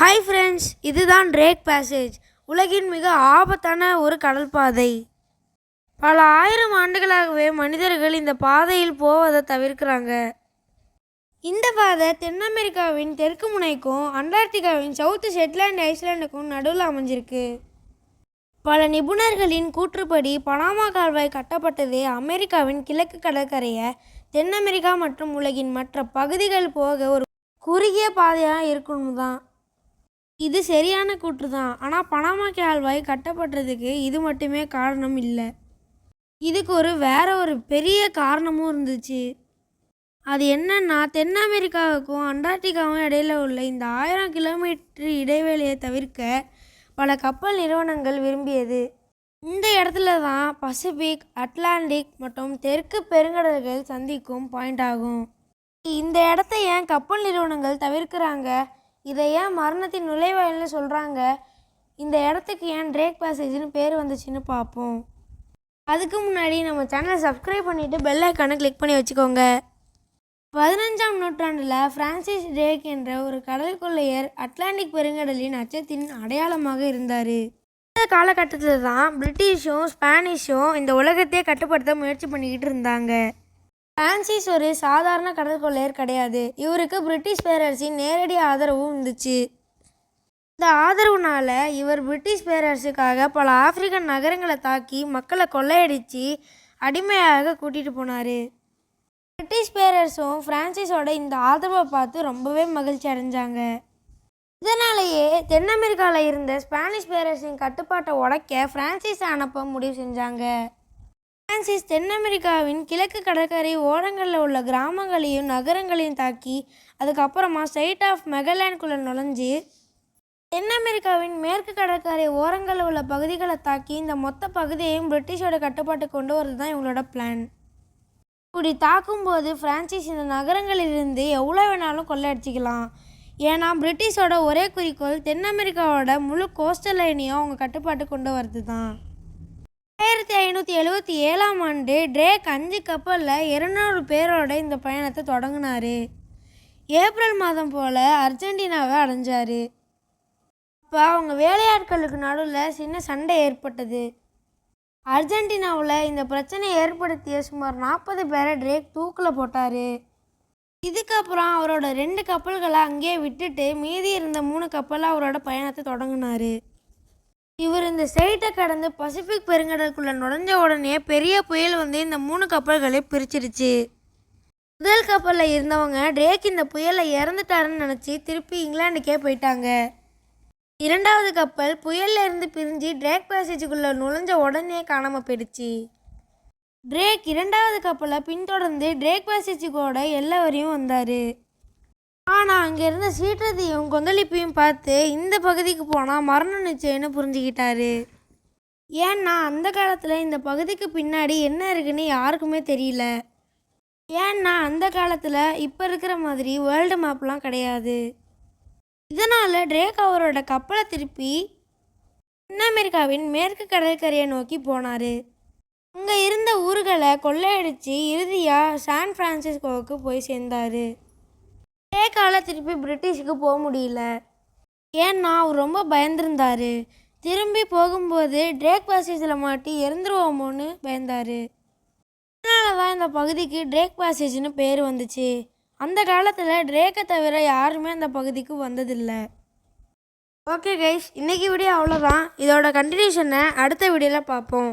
Hi friends இதுதான் ரேக் பேசேஜ் உலகின் மிக ஆபத்தான ஒரு கடல் பாதை பல ஆயிரம் ஆண்டுகளாகவே மனிதர்கள் இந்த பாதையில் போவதை தவிர்க்கிறாங்க. இந்த பாதை தென் அமெரிக்காவின் தெற்கு முனைக்கும் அண்டார்டிகாவின் சவுத்து ஷெட்லாண்ட் ஐஸ்லாண்டுக்கும் நடுவில் அமைஞ்சிருக்கு. பல நிபுணர்களின் கூற்றுப்படி பனாமா கால்வாய் கட்டப்பட்டது அமெரிக்காவின் கிழக்கு கடற்கரையை தென் அமெரிக்கா மற்றும் உலகின் மற்ற பகுதிகள் போக ஒரு குறுகிய பாதையாக இருக்கணும் தான் இது சரியான கூற்று தான் ஆனால் பனாமா கால்வாய் கட்டப்பட்டதுக்கு இது மட்டுமே காரணம் இல்லை. இதுக்கு ஒரு வேற ஒரு பெரிய காரணமும் இருந்துச்சு. அது என்னன்னா தென் அமெரிக்காவுக்கும் அண்டார்டிகாவும் இடையில உள்ள இந்த ஆயிரம் கிலோமீட்டர் இடைவெளியை தவிர்க்க பல கப்பல் நிறுவனங்கள் விரும்பியது. இந்த இடத்துல தான் பசிபிக் அட்லாண்டிக் மற்றும் தெற்கு பெருங்கடல்கள் சந்திக்கும் பாயிண்ட் ஆகும். இந்த இடத்த ஏன் கப்பல் நிறுவனங்கள் தவிர்க்கிறாங்க? இதை ஏன் மரணத்தின் நுழைவாயில்னு சொல்கிறாங்க இந்த இடத்துக்கு ஏன் ட்ரேக் பேசேஜ்னு பேர் வந்துச்சுன்னு பார்ப்போம் அதுக்கு முன்னாடி நம்ம சேனலை சப்ஸ்கிரைப் பண்ணிவிட்டு பெல் ஐக்கானை கிளிக் பண்ணி வச்சுக்கோங்க. பதினஞ்சாம் நூற்றாண்டில் ஃப்ரான்சிஸ் டேக் என்ற ஒரு கடல் கொள்ளையர் அட்லாண்டிக் பெருங்கடலின் அச்சத்தின் அடையாளமாக இருந்தார். இந்த காலகட்டத்தில் தான் பிரிட்டிஷும் ஸ்பானிஷும் இந்த உலகத்தையே கட்டுப்படுத்த முயற்சி பண்ணிக்கிட்டு இருந்தாங்க. பிரான்சிஸ் ஒரு சாதாரண கடற்கொள்ளையர் கிடையாது. இவருக்கு பிரிட்டிஷ் பேரரசின் நேரடி ஆதரவும் இருந்துச்சு. இந்த ஆதரவுனால இவர் பிரிட்டிஷ் பேரரசுக்காக பல ஆப்பிரிக்கன் நகரங்களை தாக்கி மக்களை கொள்ளையடித்து அடிமையாக கூட்டிகிட்டு போனார். பிரிட்டிஷ் பேரரசும் பிரான்சிஸோட இந்த ஆதரவை பார்த்து ரொம்பவே மகிழ்ச்சி அடைஞ்சாங்க. இதனாலேயே தென் அமெரிக்காவில் இருந்த ஸ்பானிஷ் பேரரசின் கட்டுப்பாட்டை உடைக்க ஃப்ரான்சிஸை அனுப்ப முடிவு செஞ்சாங்க. பிரான்சிஸ் தென் அமெரிக்காவின் கிழக்கு கடற்கரை ஓரங்களில் உள்ள கிராமங்களையும் நகரங்களையும் தாக்கி அதுக்கப்புறமா ஸ்டேட் ஆஃப் மெகலாண்ட்குள்ளே நுழைஞ்சு தென் அமெரிக்காவின் மேற்கு கடற்கரை ஓரங்களில் உள்ள பகுதிகளை தாக்கி இந்த மொத்த பகுதியையும் பிரிட்டிஷோட கட்டுப்பாட்டுக்கு கொண்டு வரது தான் இவங்களோட பிளான் இப்படி தாக்கும்போது பிரான்சிஸ் இந்த நகரங்களிலிருந்து எவ்வளோ வேணாலும் கொள்ளையடிச்சிக்கலாம். ஏன்னா பிரிட்டிஷோட ஒரே குறிக்கோள் தென் அமெரிக்காவோட முழு கோஸ்டல் லைனையும் அவங்க கட்டுப்பாட்டு கொண்டு வரது தான் ஆயிரத்தி ஐநூற்றி எழுபத்தி ஏழாம் ஆண்டு ட்ரேக் அஞ்சு கப்பலில் இருநூறு பேரோட இந்த பயணத்தை தொடங்கினார். ஏப்ரல் மாதம் போல் அர்ஜென்டினாவை அடைஞ்சார். அப்போ அவங்க வேலையாட்களுக்கு நடுவில் சின்ன சண்டை ஏற்பட்டது. அர்ஜென்டினாவில் இந்த பிரச்சனையை ஏற்படுத்திய சுமார் நாற்பது பேரை ட்ரேக் தூக்கில் போட்டார். இதுக்கப்புறம் அவரோட ரெண்டு கப்பல்களை அங்கேயே விட்டுட்டு மீதி இருந்த மூணு கப்பலில் அவரோட பயணத்தை தொடங்கினார். இவர் இந்த ஸ்ட்ரெயிட்டை கடந்து பசிபிக் பெருங்கடலுக்குள்ளே நுழைஞ்ச உடனே பெரிய புயல் வந்து இந்த மூணு கப்பல்களை பிரிச்சிருச்சு. முதல் கப்பலில் இருந்தவங்க ட்ரேக் இந்த புயலை இறந்துட்டாருன்னு நினச்சி திருப்பி இங்கிலாந்துக்கே போயிட்டாங்க. இரண்டாவது கப்பல் புயல்ல இருந்து பிரிஞ்சு ட்ரேக் பேசேஜுக்குள்ளே நுழைஞ்ச உடனே காணாமல் போயிடுச்சு. ட்ரேக் இரண்டாவது கப்பலை பின்தொடர்ந்து ட்ரேக் பேசேஜுக்கோட எல்லா வரையும் வந்தார். ஆனால் அங்கே இருந்த சீற்றத்தையும் கொந்தளிப்பையும் பார்த்து இந்த பகுதிக்கு போனால் மரணம் நிச்சயம்னு புரிஞ்சுக்கிட்டாரு. ஏன்னா அந்த காலத்தில் இந்த பகுதிக்கு பின்னாடி என்ன இருக்குன்னு யாருக்குமே தெரியல. ஏன்னா அந்த காலத்தில் இப்போ இருக்கிற மாதிரி வேர்ல்டு மேப்லாம் கிடையாது. இதனால் ட்ரேக் அவரோட கப்பலை திருப்பி தென் அமெரிக்காவின் மேற்கு கடற்கரையை நோக்கி போனார். அங்கே இருந்த ஊர்களை கொள்ளையடித்து இறுதியாக சான் ஃப்ரான்சிஸ்கோவுக்கு போய் சேர்ந்தார். ட்ரேக்கால் திருப்பி பிரிட்டிஷுக்கு போக முடியல. ஏன்னா அவர் ரொம்ப பயந்துருந்தார். திரும்பி போகும்போது ட்ரேக் பேசேஜில் மாட்டி இறந்துருவோமோன்னு பயந்தார். அதனால தான் இந்த பகுதிக்கு ட்ரேக் பேசேஜ்னு பேர் வந்துச்சு. அந்த காலத்தில் ட்ரேக்கை தவிர யாருமே அந்த பகுதிக்கு வந்ததில்லை. ஓகே கைஸ் இன்றைக்கி வீடியோ அவ்வளோதான் இதோட கண்டினியூஷனை அடுத்த வீடியோவில் பார்ப்போம்.